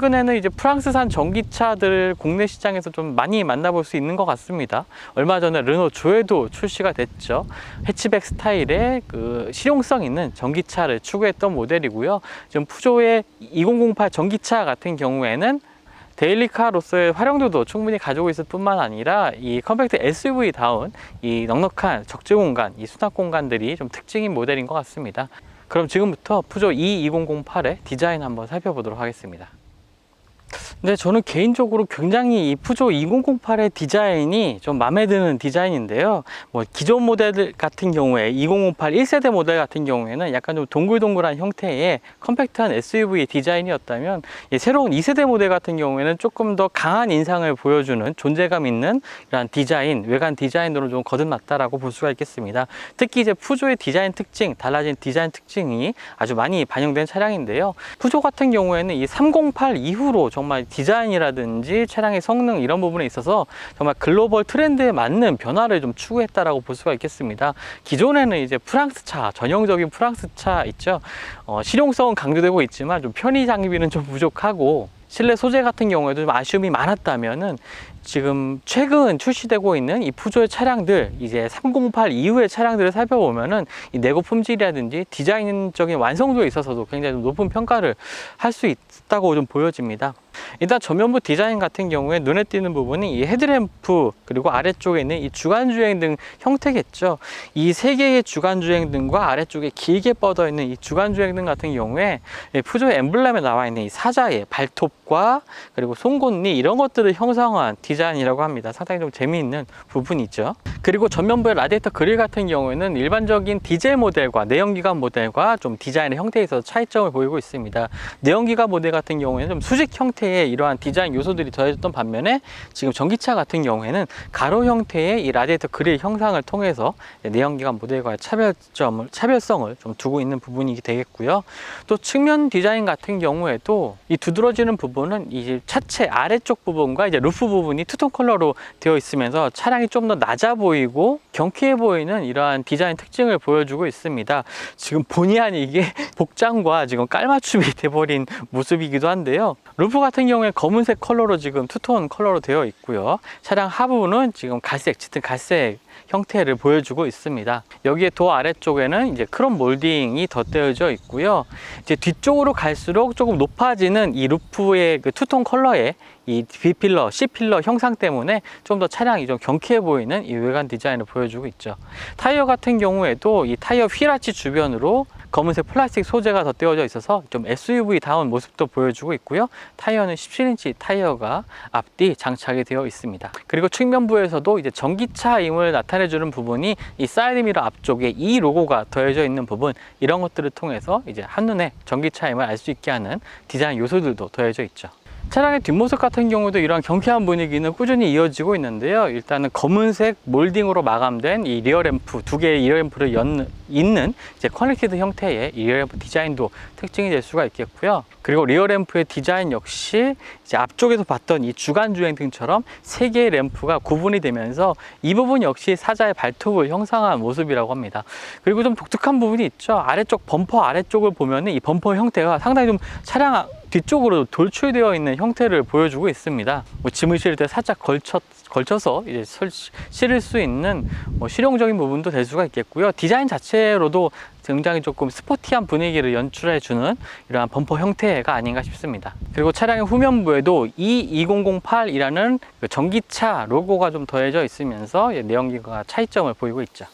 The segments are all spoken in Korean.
최근에는 이제 프랑스산 전기차들 국내 시장에서 좀 많이 만나볼 수 있는 것 같습니다. 얼마 전에 르노 조에도 출시가 됐죠. 해치백 스타일의 그 실용성 있는 전기차를 추구했던 모델이고요. 지금 푸조의 2008 전기차 같은 경우에는 데일리카로서의 활용도도 충분히 가지고 있을 뿐만 아니라 이 컴팩트 SUV다운 이 넉넉한 적재 공간, 이 수납 공간들이 좀 특징인 모델인 것 같습니다. 그럼 지금부터 푸조 E2008의 디자인 한번 살펴보도록 하겠습니다. 네, 저는 개인적으로 굉장히 이 푸조 2008의 디자인이 좀 마음에 드는 디자인인데요. 뭐 기존 모델 같은 경우에 2008 1세대 모델 같은 경우에는 약간 좀 동글동글한 형태의 컴팩트한 SUV 디자인이었다면 이 새로운 2세대 모델 같은 경우에는 조금 더 강한 인상을 보여주는 존재감 있는 이런 디자인, 외관 디자인으로 좀 거듭났다라고 볼 수가 있겠습니다. 특히 이제 푸조의 디자인 특징, 달라진 디자인 특징이 아주 많이 반영된 차량인데요. 푸조 같은 경우에는 이 308 이후로 정말 디자인이라든지 차량의 성능 이런 부분에 있어서 정말 글로벌 트렌드에 맞는 변화를 좀 추구했다라고 볼 수가 있겠습니다. 기존에는 이제 프랑스 차, 전형적인 프랑스 차 있죠. 어, 실용성은 강조되고 있지만 좀 편의 장비는 좀 부족하고 실내 소재 같은 경우에도 좀 아쉬움이 많았다면은 지금 최근 출시되고 있는 이 푸조의 차량들 이제 308 이후의 차량들을 살펴보면은 이 내고 품질이라든지 디자인적인 완성도에 있어서도 굉장히 좀 높은 평가를 할 수 있다고 좀 보여집니다. 일단 전면부 디자인 같은 경우에 눈에 띄는 부분이 이 헤드램프 그리고 아래쪽에 있는 이 주간 주행 등 형태겠죠. 이 세 개의 주간 주행 등과 아래쪽에 길게 뻗어 있는 이 주간 주행 등 같은 경우에 이 푸조 엠블렘에 나와 있는 이 사자의 발톱과 그리고 송곳니 이런 것들을 형성한 디자인 이라고 합니다. 상당히 좀 재미있는 부분이죠. 그리고 전면부의 라디에이터 그릴 같은 경우에는 일반적인 디젤 모델과 내연기관 모델과 좀 디자인의 형태에 있어서 차이점을 보이고 있습니다. 내연기관 모델 같은 경우에는 좀 수직 형태의 이러한 디자인 요소들이 더해졌던 반면에 지금 전기차 같은 경우에는 가로 형태의 이 라디에이터 그릴 형상을 통해서 내연기관 모델과의 차별점을 차별성을 좀 두고 있는 부분이 되겠고요. 또 측면 디자인 같은 경우에도 이 두드러지는 부분은 이 차체 아래쪽 부분과 이제 루프 부분이 투톤 컬러로 되어 있으면서 차량이 좀 더 낮아 보이고 경쾌해 보이는 이러한 디자인 특징을 보여주고 있습니다. 지금 본의 아니게 복장과 지금 깔맞춤이 돼버린 모습이기도 한데요. 루프 같은 경우에 검은색 컬러로 지금 투톤 컬러로 되어 있고요. 차량 하부는 지금 갈색, 짙은 갈색 형태를 보여주고 있습니다. 여기에 도어 아래쪽에는 이제 크롬 몰딩이 덧대어져 있고요. 이제 뒤쪽으로 갈수록 조금 높아지는 이 루프의 그 투톤 컬러의 이 B필러, C필러 형상 때문에 좀 더 차량이 좀 경쾌해 보이는 이 외관 디자인을 보여주고 있죠. 타이어 같은 경우에도 이 타이어 휠아치 주변으로 검은색 플라스틱 소재가 덧대어져 있어서 좀 SUV다운 모습도 보여주고 있고요. 타이어는 17인치 타이어가 앞뒤 장착이 되어 있습니다. 그리고 측면부에서도 이제 전기차임을 나타내주는 부분이 이 사이드 미러 앞쪽에 이 로고가 더해져 있는 부분 이런 것들을 통해서 이제 한눈에 전기차임을 알 수 있게 하는 디자인 요소들도 더해져 있죠. 차량의 뒷모습 같은 경우도 이런 경쾌한 분위기는 꾸준히 이어지고 있는데요. 일단은 검은색 몰딩으로 마감된 이 리어 램프 두 개의 리어 램프를 연, 있는 이제 커넥티드 형태의 이 리어 램프 디자인도 특징이 될 수가 있겠고요. 그리고 리어 램프의 디자인 역시 이제 앞쪽에서 봤던 이 주간 주행 등처럼 세 개의 램프가 구분이 되면서 이 부분 역시 사자의 발톱을 형상한 모습이라고 합니다. 그리고 좀 독특한 부분이 있죠. 아래쪽 범퍼 아래쪽을 보면은 이 범퍼 형태가 상당히 좀 차량 뒤쪽으로 돌출되어 있는 형태를 보여주고 있습니다. 뭐 짐을 실을 때 살짝 걸쳐, 걸쳐서 이제 설, 실을 수 있는 뭐 실용적인 부분도 될 수가 있겠고요. 디자인 자체로도 굉장히 조금 스포티한 분위기를 연출해주는 이러한 범퍼 형태가 아닌가 싶습니다. 그리고 차량의 후면부에도 E2008이라는 그 전기차 로고가 좀 더해져 있으면서 내연기관과 차이점을 보이고 있죠.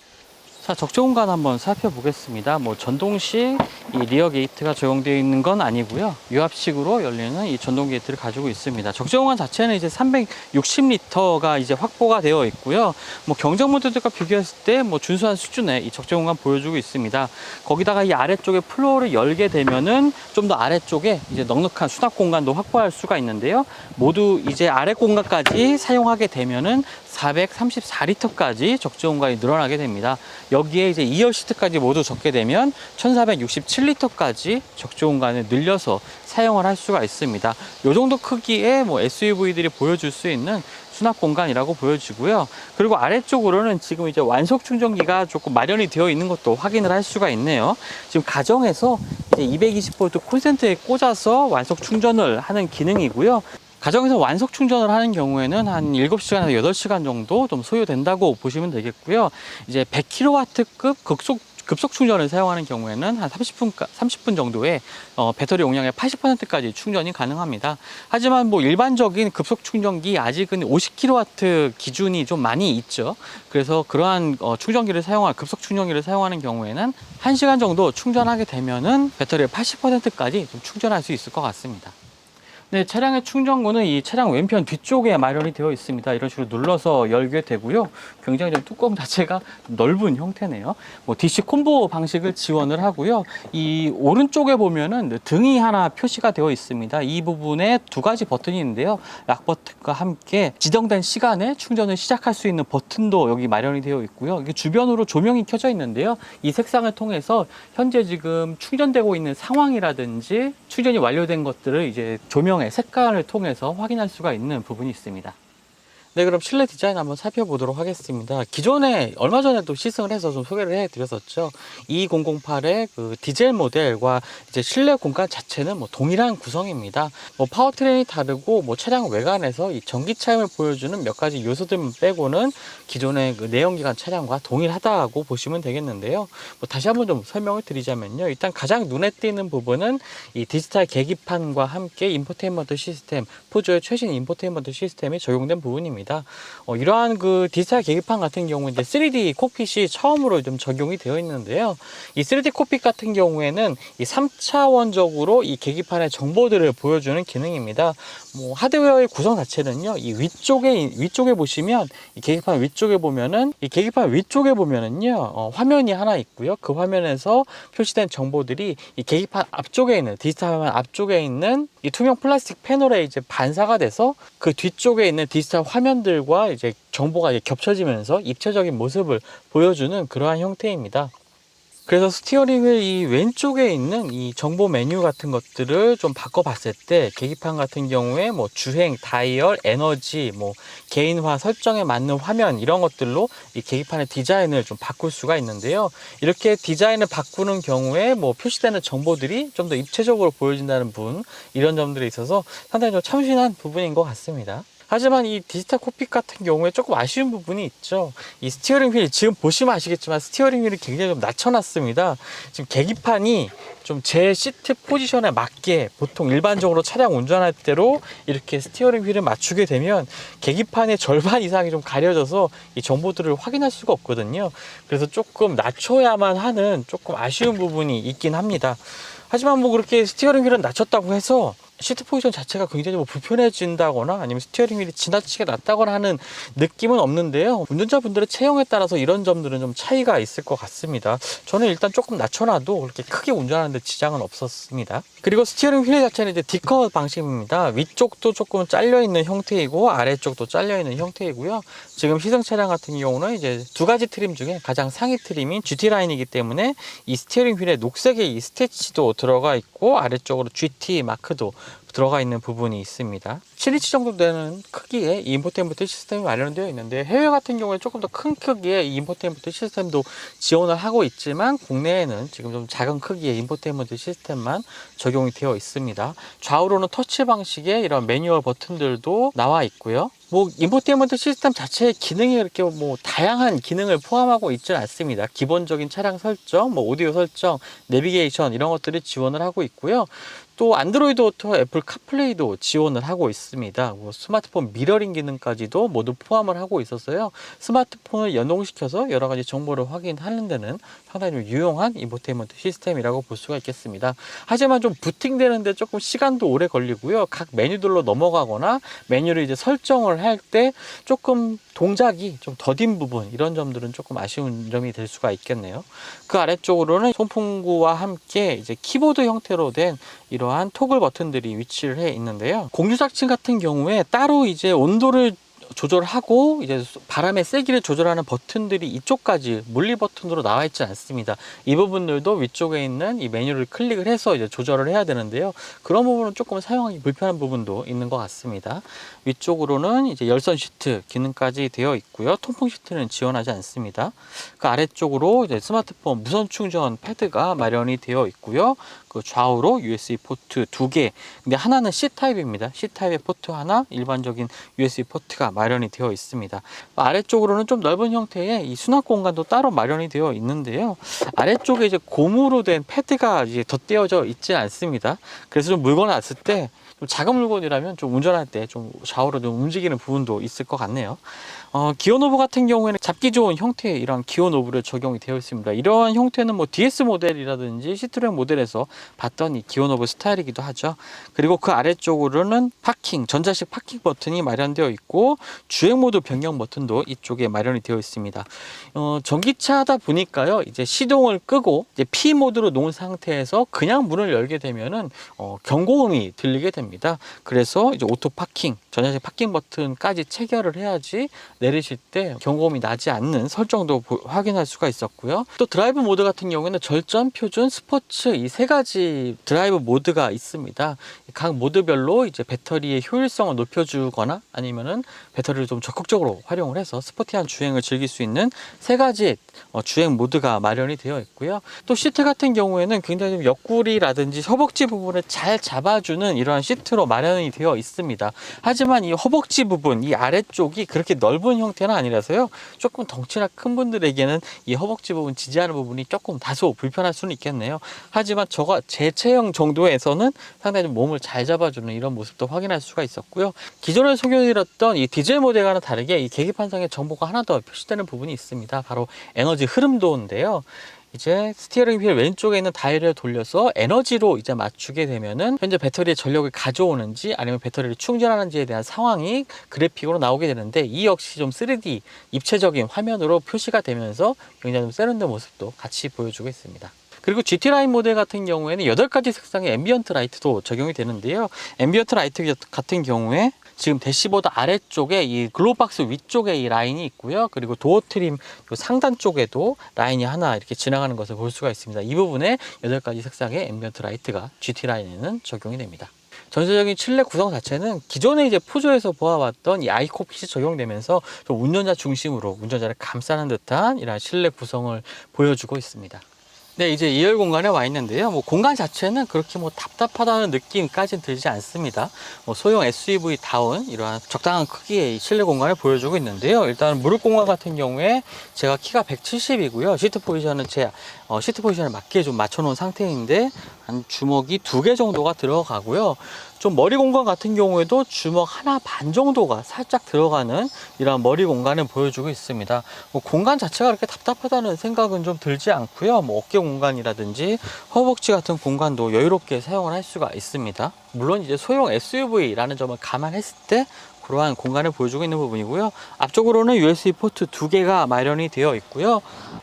자, 적재 공간 한번 살펴보겠습니다. 뭐 전동식 이 리어 게이트가 적용되어 있는 건 아니고요. 유압식으로 열리는 이 전동 게이트를 가지고 있습니다. 적재 공간 자체는 이제 360리터가 이제 확보가 되어 있고요. 뭐 경적 모델들과 비교했을 때 뭐 준수한 수준의 이 적재 공간 보여주고 있습니다. 거기다가 이 아래쪽에 플로어를 열게 되면은 좀 더 아래쪽에 이제 넉넉한 수납 공간도 확보할 수가 있는데요. 모두 이제 아래 공간까지 사용하게 되면은 434리터까지 적재 공간이 늘어나게 됩니다. 여기에 이제 2열 시트까지 모두 적게 되면 1467리터까지 적재 공간을 늘려서 사용을 할 수가 있습니다. 이 정도 크기의 뭐 SUV들이 보여줄 수 있는 수납 공간이라고 보여지고요. 그리고 아래쪽으로는 지금 이제 완속 충전기가 조금 마련이 되어 있는 것도 확인을 할 수가 있네요. 지금 가정에서 이제 220V 콘센트에 꽂아서 완속 충전을 하는 기능이고요. 가정에서 완속 충전을 하는 경우에는 한 7시간에서 8시간 정도 좀 소요된다고 보시면 되겠고요. 이제 100kW급 급속 급속 충전을 사용하는 경우에는 한 30분 30분 정도의 어, 배터리 용량의 80%까지 충전이 가능합니다. 하지만 뭐 일반적인 급속 충전기 아직은 50kW 기준이 좀 많이 있죠. 그래서 그러한 어, 충전기를 사용할 급속 충전기를 사용하는 경우에는 1시간 정도 충전하게 되면은 배터리의 80%까지 좀 충전할 수 있을 것 같습니다. 네, 차량의 충전구는 이 차량 왼편 뒤쪽에 마련이 되어 있습니다. 이런 식으로 눌러서 열게 되고요. 굉장히 좀 뚜껑 자체가 좀 넓은 형태네요. 뭐 DC 콤보 방식을 지원을 하고요. 이 오른쪽에 보면은 등이 하나 표시가 되어 있습니다. 이 부분에 두 가지 버튼이 있는데요. 락 버튼과 함께 지정된 시간에 충전을 시작할 수 있는 버튼도 여기 마련이 되어 있고요. 이게 주변으로 조명이 켜져 있는데요. 이 색상을 통해서 현재 지금 충전되고 있는 상황이라든지 충전이 완료된 것들을 이제 조명 의 색깔을 통해서 확인할 수가 있는 부분이 있습니다. 네, 그럼 실내 디자인 한번 살펴보도록 하겠습니다. 기존에 얼마 전에도 시승을 해서 좀 소개를 해드렸었죠. 2008의 그 디젤 모델과 이제 실내 공간 자체는 뭐 동일한 구성입니다. 뭐 파워트레인이 다르고 뭐 차량 외관에서 이 전기차임을 보여주는 몇 가지 요소들만 빼고는 기존의 그 내연기관 차량과 동일하다고 보시면 되겠는데요. 뭐 다시 한번 좀 설명을 드리자면요. 일단 가장 눈에 띄는 부분은 이 디지털 계기판과 함께 인포테인먼트 시스템, 푸조의 최신 인포테인먼트 시스템이 적용된 부분입니다. 어, 이러한 그 디지털 계기판 같은 경우 이제 3D 콕핏이 처음으로 좀 적용이 되어 있는데요. 이 3D 콕핏 같은 경우에는 이 3차원적으로 이 계기판의 정보들을 보여주는 기능입니다. 뭐 하드웨어의 구성 자체는요. 이 위쪽에 위쪽에 보시면 이 계기판 위쪽에 보면은 이 계기판 위쪽에 보면은요. 어, 화면이 하나 있고요. 그 화면에서 표시된 정보들이 이 계기판 앞쪽에 있는 디지털 화면 앞쪽에 있는 이 투명 플라스틱 패널에 이제 반 사가 돼서 그 뒤쪽에 있는 디지털 화면들과 이제 정보가 겹쳐지면서 입체적인 모습을 보여주는 그러한 형태입니다. 그래서 스티어링 휠이 왼쪽에 있는 이 정보 메뉴 같은 것들을 좀 바꿔봤을 때 계기판 같은 경우에 뭐 주행, 다이얼, 에너지, 뭐 개인화 설정에 맞는 화면 이런 것들로 이 계기판의 디자인을 좀 바꿀 수가 있는데요. 이렇게 디자인을 바꾸는 경우에 뭐 표시되는 정보들이 좀 더 입체적으로 보여진다는 분 이런 점들이 있어서 상당히 좀 참신한 부분인 것 같습니다. 하지만 이 디지털 코핏 같은 경우에 조금 아쉬운 부분이 있죠. 이 스티어링 휠 지금 보시면 아시겠지만 스티어링 휠이 굉장히 좀 낮춰놨습니다. 지금 계기판이 좀 제 시트 포지션에 맞게 보통 일반적으로 차량 운전할 때로 이렇게 스티어링 휠을 맞추게 되면 계기판의 절반 이상이 좀 가려져서 이 정보들을 확인할 수가 없거든요. 그래서 조금 낮춰야만 하는 조금 아쉬운 부분이 있긴 합니다. 하지만 뭐 그렇게 스티어링 휠을 낮췄다고 해서 시트 포지션 자체가 굉장히 뭐 불편해진다거나 아니면 스티어링 휠이 지나치게 낮다거나 하는 느낌은 없는데요. 운전자분들의 체형에 따라서 이런 점들은 좀 차이가 있을 것 같습니다. 저는 일단 조금 낮춰놔도 그렇게 크게 운전하는데 지장은 없었습니다. 그리고 스티어링 휠 자체는 이제 디커 방식입니다. 위쪽도 조금 잘려 있는 형태이고 아래쪽도 잘려 있는 형태이고요. 지금 시승 차량 같은 경우는 이제 두 가지 트림 중에 가장 상위 트림인 GT 라인이기 때문에 이 스티어링 휠에 녹색의 이 스티치도 들어가 있고 아래쪽으로 GT 마크도 들어가 있는 부분이 있습니다. 7인치 정도 되는 크기의 이 인포테인먼트 시스템이 마련되어 있는데 해외 같은 경우에 조금 더 큰 크기의 이 인포테인먼트 시스템도 지원을 하고 있지만 국내에는 지금 좀 작은 크기의 인포테인먼트 시스템만 적용이 되어 있습니다. 좌우로는 터치 방식의 이런 매뉴얼 버튼들도 나와 있고요. 뭐 인포테인먼트 시스템 자체의 기능이 이렇게 뭐 다양한 기능을 포함하고 있지는 않습니다. 기본적인 차량 설정, 뭐 오디오 설정, 내비게이션 이런 것들을 지원을 하고 있고요. 또 안드로이드 오토, 애플 카플레이도 지원을 하고 있습니다. 뭐 스마트폰 미러링 기능까지도 모두 포함을 하고 있어서요. 스마트폰을 연동시켜서 여러 가지 정보를 확인하는 데는 상당히 좀 유용한 인포테인먼트 시스템이라고 볼 수가 있겠습니다. 하지만 좀 부팅되는데 조금 시간도 오래 걸리고요. 각 메뉴들로 넘어가거나 메뉴를 이제 설정을 할 때 조금 동작이 좀 더딘 부분 이런 점들은 조금 아쉬운 점이 될 수가 있겠네요. 그 아래쪽으로는 손풍구와 함께 이제 키보드 형태로 된 이러한 토글 버튼들이 위치를 해 있는데요. 공유작층 같은 경우에 따로 이제 온도를 조절하고 이제 바람의 세기를 조절하는 버튼들이 이쪽까지 물리 버튼으로 나와 있지 않습니다. 이 부분들도 위쪽에 있는 이 메뉴를 클릭을 해서 이제 조절을 해야 되는데요. 그런 부분은 조금 사용하기 불편한 부분도 있는 것 같습니다. 위쪽으로는 이제 열선 시트 기능까지 되어 있고요. 통풍 시트는 지원하지 않습니다. 그 아래쪽으로 이제 스마트폰 무선 충전 패드가 마련이 되어 있고요. 그 좌우로 USB 포트 두 개. 근데 하나는 C 타입입니다. C 타입의 포트 하나, 일반적인 USB 포트가 마련이 되어 있습니다. 아래쪽으로는 좀 넓은 형태의 이 수납 공간도 따로 마련이 되어 있는데요. 아래쪽에 이제 고무로 된 패드가 이제 덧대어져 있지 않습니다. 그래서 좀 물건 놨을 때 좀 작은 물건이라면 좀 운전할 때 좀 좌우로 좀 움직이는 부분도 있을 것 같네요. 어, 기어 노브 같은 경우에는 잡기 좋은 형태의 이런 기어 노브를 적용이 되어 있습니다. 이러한 형태는 뭐 DS 모델이라든지 시트로엔 모델에서 봤던 이 기어 노브 스타일이기도 하죠. 그리고 그 아래쪽으로는 파킹, 전자식 파킹 버튼이 마련되어 있고 주행 모드 변경 버튼도 이쪽에 마련이 되어 있습니다. 어, 전기차다 보니까요, 이제 시동을 끄고 이제 P 모드로 놓은 상태에서 그냥 문을 열게 되면은 어, 경고음이 들리게 됩니다. 그래서 이제 오토 파킹, 전자식 파킹 버튼까지 체결을 해야지 내리실 때 경고음이 나지 않는 설정도 보- 확인할 수가 있었고요. 또 드라이브 모드 같은 경우에는 절전, 표준, 스포츠 이 세 가지 드라이브 모드가 있습니다. 각 모드별로 이제 배터리의 효율성을 높여주거나 아니면은 배터리를 좀 적극적으로 활용을 해서 스포티한 주행을 즐길 수 있는 세 가지 어, 주행 모드가 마련이 되어 있고요. 또 시트 같은 경우에는 굉장히 좀 옆구리라든지 허벅지 부분을 잘 잡아주는 이러한 시트로 마련이 되어 있습니다. 하지만 이 허벅지 부분, 이 아래쪽이 그렇게 넓은 형태는 아니라서요. 조금 덩치나 큰 분들에게는 이 허벅지 부분 지지하는 부분이 조금 다소 불편할 수는 있겠네요. 하지만 저가 제 체형 정도에서는 상당히 좀 몸을 잘 잡아주는 이런 모습도 확인할 수가 있었고요. 기존에 소개해드렸던 이 디젤 모델과는 다르게 이 계기판상에 정보가 하나 더 표시되는 부분이 있습니다. 바로 에너지 흐름도인데요. 이제 스티어링 휠 왼쪽에 있는 다이얼을 돌려서 에너지로 이제 맞추게 되면은 현재 배터리의 전력을 가져오는지 아니면 배터리를 충전하는지에 대한 상황이 그래픽으로 나오게 되는데 이 역시 좀 3D 입체적인 화면으로 표시가 되면서 굉장히 좀 세련된 모습도 같이 보여주고 있습니다. 그리고 GT 라인 모델 같은 경우에는 8가지 색상의 앰비언트 라이트도 적용이 되는데요. 앰비언트 라이트 같은 경우에 지금 대시보드 아래쪽에 이 글로박스 위쪽에 이 라인이 있고요. 그리고 도어 트림 요 상단 쪽에도 라인이 하나 이렇게 지나가는 것을 볼 수가 있습니다. 이 부분에 8가지 색상의 앰비언트 라이트가 GT 라인에는 적용이 됩니다. 전체적인 칠레 구성 자체는 기존에 이제 푸조에서 보아왔던 이 아이코핏이 적용되면서 좀 운전자 중심으로 운전자를 감싸는 듯한 이런 실내 구성을 보여주고 있습니다. 네, 이제 2열 공간에 와 있는데요. 뭐 공간 자체는 그렇게 뭐 답답하다는 느낌까지는 들지 않습니다. 뭐 소형 SUV다운 이러한 적당한 크기의 이 실내 공간을 보여주고 있는데요. 일단 무릎 공간 같은 경우에 제가 키가 170이고요. 시트 포지션은 제 어, 시트 포지션에 맞게 좀 맞춰놓은 상태인데 한 주먹이 두 개 정도가 들어가고요. 좀 머리 공간 같은 경우에도 주먹 하나 반 정도가 살짝 들어가는 이런 머리 공간을 보여주고 있습니다. 뭐 공간 자체가 그렇게 답답하다는 생각은 좀 들지 않고요. 뭐 어깨 공간이라든지 허벅지 같은 공간도 여유롭게 사용을 할 수가 있습니다. 물론 이제 소형 SUV라는 점을 감안했을 때 그러한 공간을 보여주고 있는 부분이고요. 앞쪽으로는 USB 포트 두 개가 마련이 되어 있고요.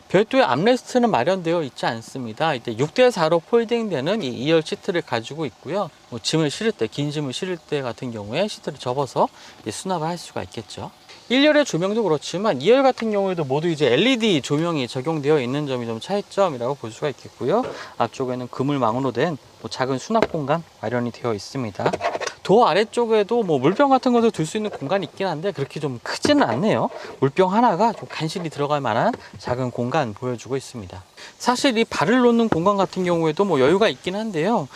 별도의 암레스트는 마련되어 있지 않습니다. 이제 6대4로 폴딩되는 이 2열 시트를 가지고 있고요. 뭐 짐을 실을 때, 긴 짐을 실을 때 같은 경우에 시트를 접어서 수납을 할 수가 있겠죠. 1열의 조명도 그렇지만 2열 같은 경우에도 모두 이제 LED 조명이 적용되어 있는 점이 좀 차이점이라고 볼 수가 있겠고요. 앞쪽에는 그물망으로 된 뭐 작은 수납 공간 마련이 되어 있습니다. 도어 아래쪽에도 뭐 물병 같은 것을 둘수 있는 공간이 있긴 한데 그렇게 좀 크지는 않네요. 물병 하나가 좀 간신히 들어갈 만한 작은 공간 보여주고 있습니다. 사실 이 발을 놓는 공간 같은 경우에도 뭐 여유가 있긴 한데요.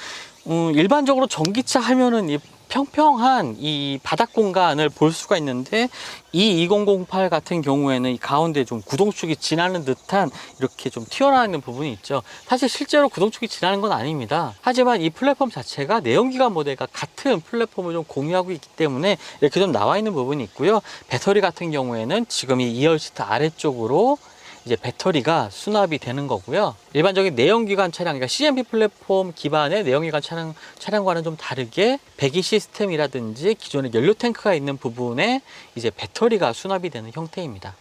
음, 일반적으로 전기차 하면은 이 평평한 이 바닥 공간을 볼 수가 있는데 이 2008 같은 경우에는 이 가운데 좀 구동축이 지나는 듯한 이렇게 좀 튀어나오는 부분이 있죠. 사실 실제로 구동축이 지나는 건 아닙니다. 하지만 이 플랫폼 자체가 내연기관 모델과 같은 플랫폼을 좀 공유하고 있기 때문에 이렇게 좀 나와 있는 부분이 있고요. 배터리 같은 경우에는 지금 이 2열 시트 아래쪽으로 이제 배터리가 수납이 되는 거고요. 일반적인 내연기관 차량, 그러니까 CMP 플랫폼 기반의 내연기관 차량, 차량과는 좀 다르게 배기 시스템이라든지 기존의 연료 탱크가 있는 부분에 이제 배터리가 수납이 되는 형태입니다.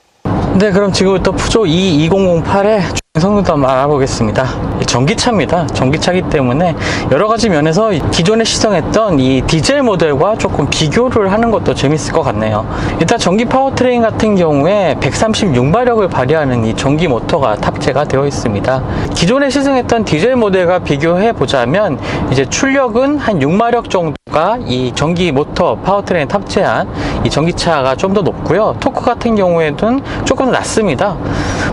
네, 그럼 지금부터 푸조 E2008의 성능 도 한번 알아보겠습니다. 이 전기차입니다. 전기차기 때문에 여러 가지 면에서 기존에 시승했던 이 디젤 모델과 조금 비교를 하는 것도 재밌을 것 같네요. 일단 전기 파워트레인 같은 경우에 136마력을 발휘하는 이 전기 모터가 탑재가 되어 있습니다. 기존에 시승했던 디젤 모델과 비교해 보자면 이제 출력은 한 6마력 정도가 이 전기 모터 파워트레인 탑재한 이 전기차가 좀 더 높고요. 토크 같은 경우에는 조금 낮습니다.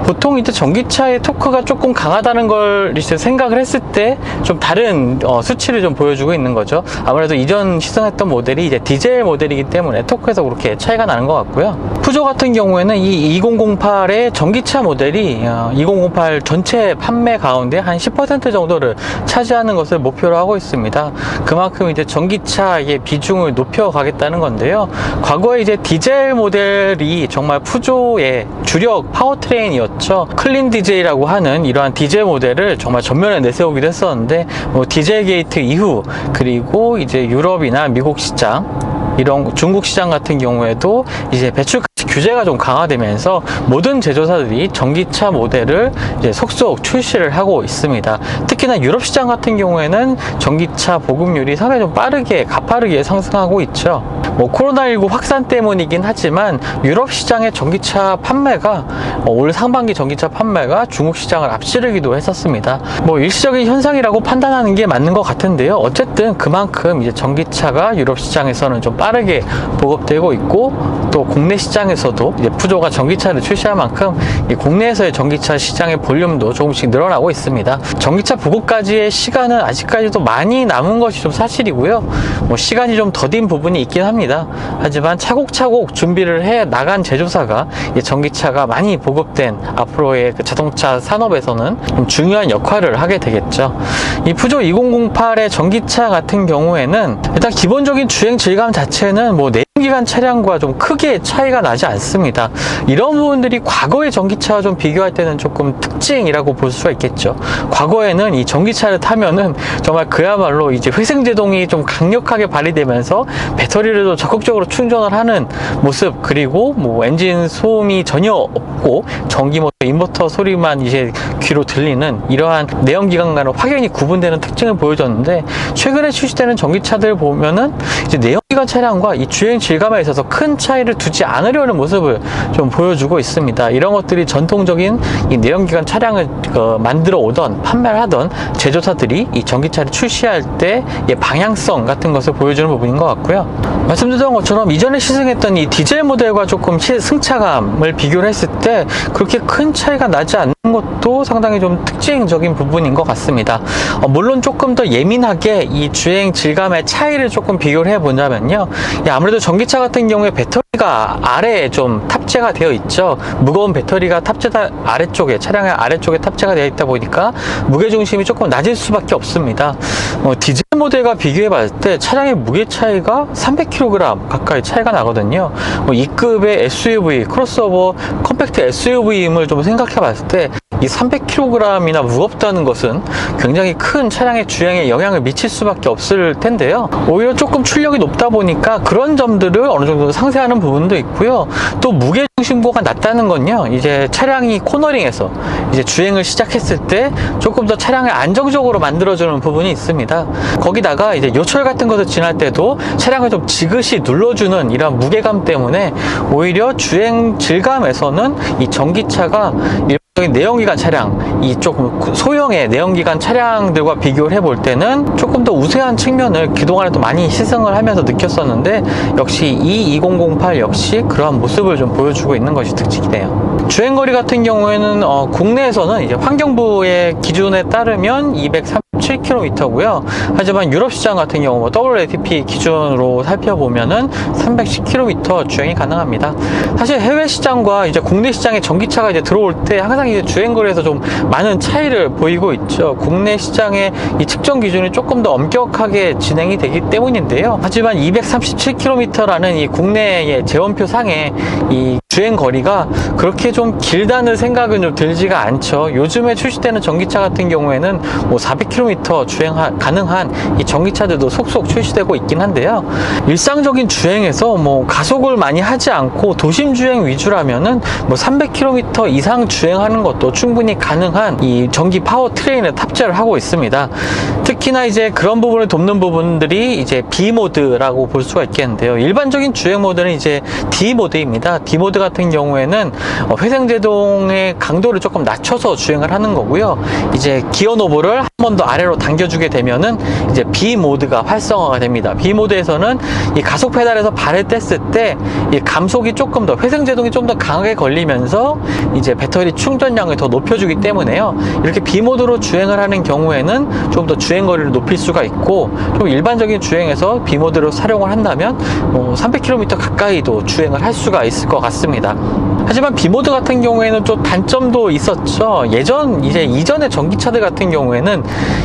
보통 이제 전기차의 토크가 조금 강하다는 걸 이제 생각을 했을 때 좀 다른 어, 수치를 좀 보여주고 있는 거죠. 아무래도 이전 시승했던 모델이 이제 디젤 모델이기 때문에 토크에서 그렇게 차이가 나는 것 같고요. 푸조 같은 경우에는 이 2008의 전기차 모델이 어, 2008 전체 판매 가운데 한 10% 정도를 차지하는 것을 목표로 하고 있습니다. 그만큼 이제 전기차의 비중을 높여 가겠다는 건데요. 과거에 이제 디젤 모델이 정말 푸조의 주력 파워트레인이었죠. 클린 디젤이라고 하는 이러한 디젤 모델을 정말 전면에 내세우기도 했었는데 뭐 디젤 게이트 이후 그리고 이제 유럽이나 미국 시장 이런 중국 시장 같은 경우에도 이제 배출가스 규제가 좀 강화되면서 모든 제조사들이 전기차 모델을 속속 출시를 하고 있습니다. 특히나 유럽 시장 같은 경우에는 전기차 보급률이 상당히 좀 빠르게 가파르게 상승하고 있죠. 뭐 코로나19 확산 때문이긴 하지만 유럽 시장의 전기차 판매가 어, 올 상반기 전기차 판매가 중국 시장을 앞지르기도 했었습니다. 뭐 일시적인 현상이라고 판단하는 게 맞는 것 같은데요. 어쨌든 그만큼 이제 전기차가 유럽 시장에서는 좀 빠르게 보급되고 있고 또 국내 시장에 서도 이제 푸조가 전기차를 출시할 만큼 이 국내에서의 전기차 시장의 볼륨도 조금씩 늘어나고 있습니다. 전기차 보급까지의 시간은 아직까지도 많이 남은 것이 좀 사실이고요. 뭐 시간이 좀 더딘 부분이 있긴 합니다. 하지만 차곡차곡 준비를 해 나간 제조사가 이 전기차가 많이 보급된 앞으로의 그 자동차 산업에서는 좀 중요한 역할을 하게 되겠죠. 이 푸조 2008의 전기차 같은 경우에는 일단 기본적인 주행 질감 자체는 뭐 내연기관 차량과 좀 크게 차이가 나지 않습니다. 이런 부분들이 과거의 전기차와 좀 비교할 때는 조금 특징이라고 볼 수가 있겠죠. 과거에는 이 전기차를 타면은 정말 그야말로 이제 회생제동이 좀 강력하게 발휘되면서 배터리를 도 적극적으로 충전을 하는 모습 그리고 뭐 엔진 소음이 전혀 없고 전기 모터 인버터 소리만 이제 귀로 들리는 이러한 내연기관과는 확연히 구분되는 특징을 보여줬는데 최근에 출시되는 전기차들 보면은 이제 내연기관 차량과 이 주행 질 감에 있어서 큰 차이를 두지 않으려는 모습을 좀 보여주고 있습니다. 이런 것들이 전통적인 이 내연기관 차량을 어, 만들어 오던 판매를 하던 제조사들이 이 전기차를 출시할 때의 방향성 같은 것을 보여주는 부분인 것 같고요. 말씀드렸던 것처럼 이전에 시승했던 이 디젤 모델과 조금 시- 승차감을 비교를 했을 때 그렇게 큰 차이가 나지 않는 것도 상당히 좀 특징적인 부분인 것 같습니다. 어, 물론 조금 더 예민하게 이 주행 질감의 차이를 조금 비교를 해보자면요. 이 아무래도 전 기차 같은 경우에 배터리가 아래에 좀 탑재가 되어 있죠. 무거운 배터리가 탑재다 아래쪽에 차량의 아래쪽에 탑재가 되어 있다 보니까 무게 중심이 조금 낮을 수밖에 없습니다. 어, 디젤 모델과 비교해 봤을 때 차량의 무게 차이가 300kg 가까이 차이가 나거든요. 뭐 2급의 SUV, 크로스오버 컴팩트 SUV임을 좀 생각해 봤을 때 이 300kg이나 무겁다는 것은 굉장히 큰 차량의 주행에 영향을 미칠 수밖에 없을 텐데요. 오히려 조금 출력이 높다 보니까 그런 점들을 어느 정도 상쇄하는 부분도 있고요. 또 무게 중심고가 낮다는 건요. 이제 차량이 코너링에서 이제 주행을 시작했을 때 조금 더 차량을 안정적으로 만들어주는 부분이 있습니다. 거기다가 이제 요철 같은 것을 지날 때도 차량을 좀 지그시 눌러주는 이런 무게감 때문에 오히려 주행 질감에서는 이 전기차가 내연기관 차량, 이 조금 소형의 내연기관 차량들과 비교를 해볼 때는 조금 더 우세한 측면을 그동안에도 많이 시승을 하면서 느꼈었는데 역시 이 2008 역시 그러한 모습을 좀 보여주고 있는 것이 특징이네요. 주행거리 같은 경우에는 어, 국내에서는 이제 환경부의 기준에 따르면 237km고요. 하지만 유럽 시장 같은 경우 뭐 WLTP 기준으로 살펴보면은 310km 주행이 가능합니다. 사실 해외 시장과 이제 국내 시장에 전기차가 이제 들어올 때 항상 이제 주행 거리에서 좀 많은 차이를 보이고 있죠. 국내 시장의 이 측정 기준이 조금 더 엄격하게 진행이 되기 때문인데요. 하지만 237km라는 이 국내의 재원표 상에 이 주행 거리가 그렇게 좀 길다는 생각은 좀 들지가 않죠. 요즘에 출시되는 전기차 같은 경우에는 뭐 400km 주행 가능한 이 전기차들도 속속 출시되고 있긴 한데요. 일상적인 주행에서 뭐 가속을 많이 하지 않고 도심 주행 위주라면은 뭐 300km 이상 주행하는 것도 충분히 가능한 이 전기 파워 트레인을 탑재를 하고 있습니다. 특히나 이제 그런 부분을 돕는 부분들이 이제 B 모드라고 볼 수가 있겠는데요. 일반적인 주행 모드는 이제 D 모드입니다. D 모드 같은 경우에는 어, 회생 제동의 강도를 조금 낮춰서 주행을 하는 거고요. 이제 기어 노브를 한 번 더 아래로 당겨주게 되면은 이제 B 모드가 활성화가 됩니다. B 모드에서는 이 가속 페달에서 발을 뗐을 때 이 감속이 조금 더 회생 제동이 좀 더 강하게 걸리면서 이제 배터리 충전량을 더 높여주기 때문에요. 이렇게 B 모드로 주행을 하는 경우에는 좀 더 주행 거리를 높일 수가 있고 좀 일반적인 주행에서 B 모드로 사용을 한다면 뭐 300km 가까이도 주행을 할 수가 있을 것 같습니다. 하지만 비모드 같은 경우에는 좀 단점도 있었죠. 예전 이제 이전의 전기차들 같은 경우에는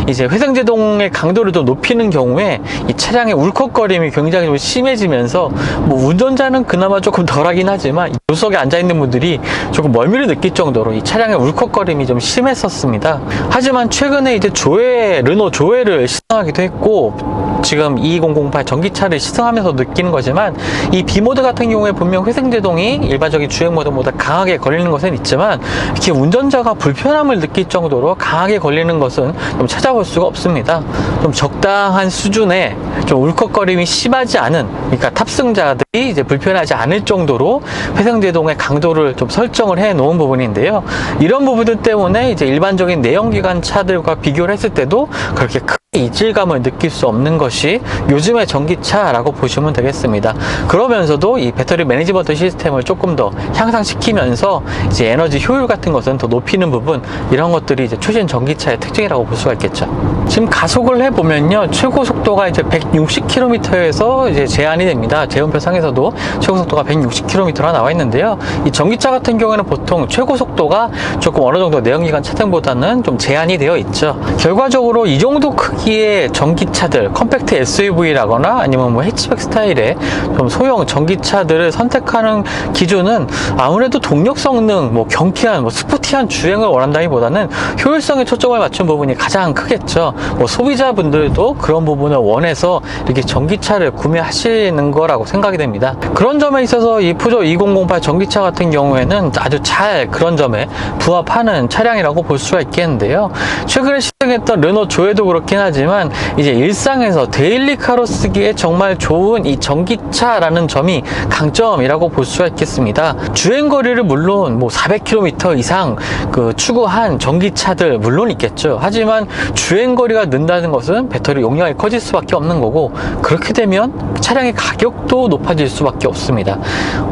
이제 회생제동의 강도를 좀 높이는 경우에 이 차량의 울컥거림이 굉장히 좀 심해지면서 뭐 운전자는 그나마 조금 덜하긴 하지만 조석에 앉아 있는 분들이 조금 멀미를 느낄 정도로 이 차량의 울컥거림이 좀 심했었습니다. 하지만 최근에 이제 조회 르노 조회를 시승하기도 했고 지금 22008 전기차를 시승하면서 느끼는 거지만 이 비모드 같은 경우에 분명 회생제동이 일반적인 주행 모드보다 강하게 걸리는 것은 있지만 이렇게 운전자가 불편함을 느낄 정도로 강하게 걸리는 것은 좀 찾아볼 수가 없습니다. 좀 적당한 수준의 좀 울컥거림이 심하지 않은 그러니까 탑승자들이 이제 불편하지 않을 정도로 회생제동의 강도를 좀 설정을 해 놓은 부분인데요. 이런 부분들 때문에 이제 일반적인 내연기관 차들과 비교를 했을 때도 그렇게 크게 이질감을 느낄 수 없는 것이 요즘의 전기차라고 보시면 되겠습니다. 그러면서도 이 배터리 매니지먼트 시스템을 조금 더 향상시키면서 이제 에너지 효율 같은 것은 더 높이는 부분 이런 것들이 이제 최신 전기차의 특징이라고 볼 수가 있겠죠. 지금 가속을 해보면요 최고 속도가 이제 160km에서 이제 제한이 됩니다. 제운표 상에서도 최고 속도가 160km가 나와 있는데요. 이 전기차 같은 경우에는 보통 최고 속도가 조금 어느 정도 내연기관 차등보다는 좀 제한이 되어 있죠. 결과적으로 이 정도 크기 의 전기차들, 컴팩트 SUV라거나 아니면 뭐 해치백 스타일의 좀 소형 전기차들을 선택하는 기준은 아무래도 동력 성능, 뭐 경쾌한, 뭐 스포티한 주행을 원한다기보다는 효율성에 초점을 맞춘 부분이 가장 크겠죠. 뭐 소비자분들도 그런 부분을 원해서 이렇게 전기차를 구매하시는 거라고 생각이 됩니다. 그런 점에 있어서 이 푸조 2008 전기차 같은 경우에는 아주 잘 그런 점에 부합하는 차량이라고 볼 수가 있겠는데요. 최근에 했던 르노 조에도 그렇긴 하지만 이제 일상에서 데일리카로 쓰기에 정말 좋은 이 전기차라는 점이 강점이라고 볼 수가 있겠습니다. 주행 거리를 물론 뭐 400km 이상 그 추구한 전기차들 물론 있겠죠. 하지만 주행 거리가 는다는 것은 배터리 용량이 커질 수밖에 없는 거고 그렇게 되면 차량의 가격도 높아질 수밖에 없습니다.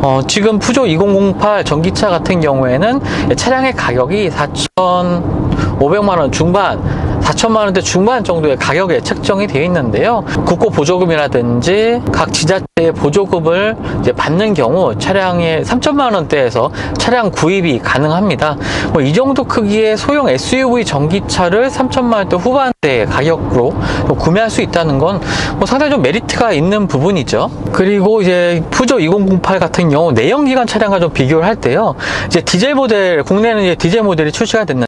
어, 지금 푸조 2008 전기차 같은 경우에는 차량의 가격이 4,500만 원 중반 4천만 원대 중반 정도의 가격에 책정이 되어 있는데요. 국고 보조금이라든지 각 지자체의 보조금을 받는 경우 차량의 3천만 원대에서 차량 구입이 가능합니다. 뭐 이 정도 크기의 소형 SUV 전기차를 3천만 원대 후반대 가격으로 구매할 수 있다는 건 뭐 상당히 좀 메리트가 있는 부분이죠. 그리고 이제 푸조 2008 같은 경우 내연기관 차량과 좀 비교를 할 때요. 이제 디젤 모델 국내는 이제 디젤 모델이 출시가 됐는데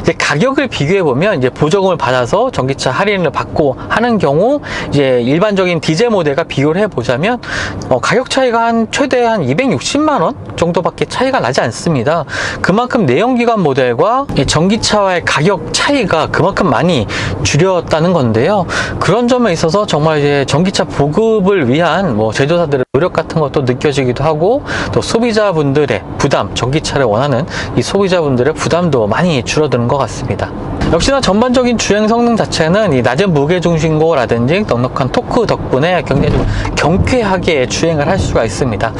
이제 가격을 비교해 보면 이제 보조금을 받아서 전기차 할인을 받고 하는 경우 이제 일반적인 디젤 모델과 비교를 해 보자면 어, 가격 차이가 한 최대 한 260만 원 정도밖에 차이가 나지 않습니다. 그만큼 내연기관 모델과 이 전기차와의 가격 차이가 그만큼 많이 줄였다는 건데요. 그런 점에 있어서 정말 이제 전기차 보급을 위한 뭐 제조사들의 노력 같은 것도 느껴지기도 하고 또 소비자분들의 부담, 전기차를 원하는 이 소비자분들의 부담도 많이 줄어드는 것 같습니다. 역시나 전반적인 주행 성능 자체는 이 낮은 무게 중심고라든지 넉넉한 토크 덕분에 굉장히 좀 경쾌하게 주행을 할 수가 있습니다.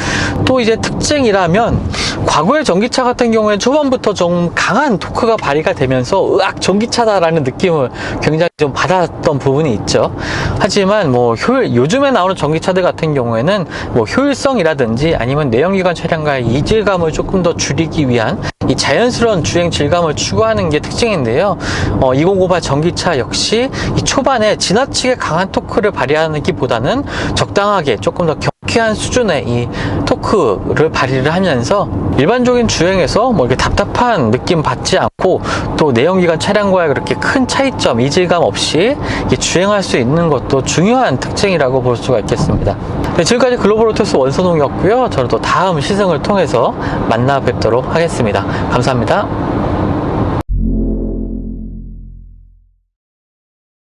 또 이제 특징이라면 과거의 전기차 같은 경우에 초반부터 좀 강한 토크가 발휘가 되면서 으악 전기차다라는 느낌을 굉장히 좀 받았던 부분이 있죠. 하지만 뭐 효율 요즘에 나오는 전기차들 같은 경우에는 뭐 효율성이라든지 아니면 내연기관 차량과의 이질감을 조금 더 줄이기 위한 이 자연스러운 주행 질감을 추구하는 게 특징인데요. 어, 2058 전기차 역시 이 초반에 지나치게 강한 토크를 발휘하기보다는 적당하게 조금 더 경쾌한 수준의 이 토크 토크를 발휘를 하면서 일반적인 주행에서 뭐 이렇게 답답한 느낌 받지 않고 또 내연기관 차량과의 그렇게 큰 차이점, 이질감 없이 주행할 수 있는 것도 중요한 특징이라고 볼 수가 있겠습니다. 네, 지금까지 글로벌 오토스 원선홍이었고요. 저는 또 다음 시승을 통해서 만나 뵙도록 하겠습니다. 감사합니다.